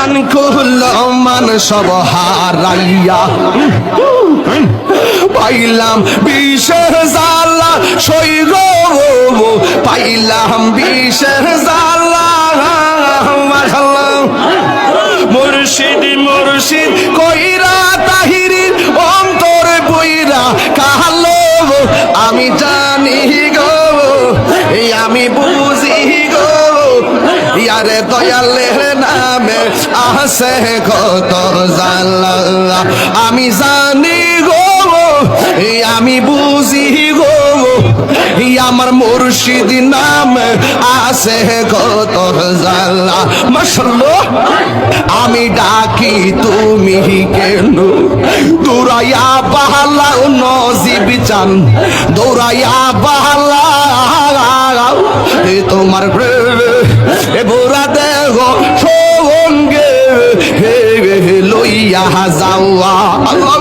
মান কুল মান সব হারাইয়া। পাইলাম বিশের জালা পাইলাম বিশের জালা মুর্শিদ মুর্শিদ, কইরা তাহিরির অন্তরে বইরা কালো আমি জানি গো আমি বুঝি ইয়ারে দয়ালের নামে আসে কত জালা আমি জানি গো আমি বুঝি গো আমার মুর্শিদ নাম আছে কত জালা মাশাআল্লাহ, আমি ডাকি তুমি কেন? দৌড়াইয়া বাহালা নজিব চান, দৌড়াইয়া বাহালা তোমার প্রেমে বুড়া দেহ সঙ্গে লইয়া যাওয়া। আল্লাহ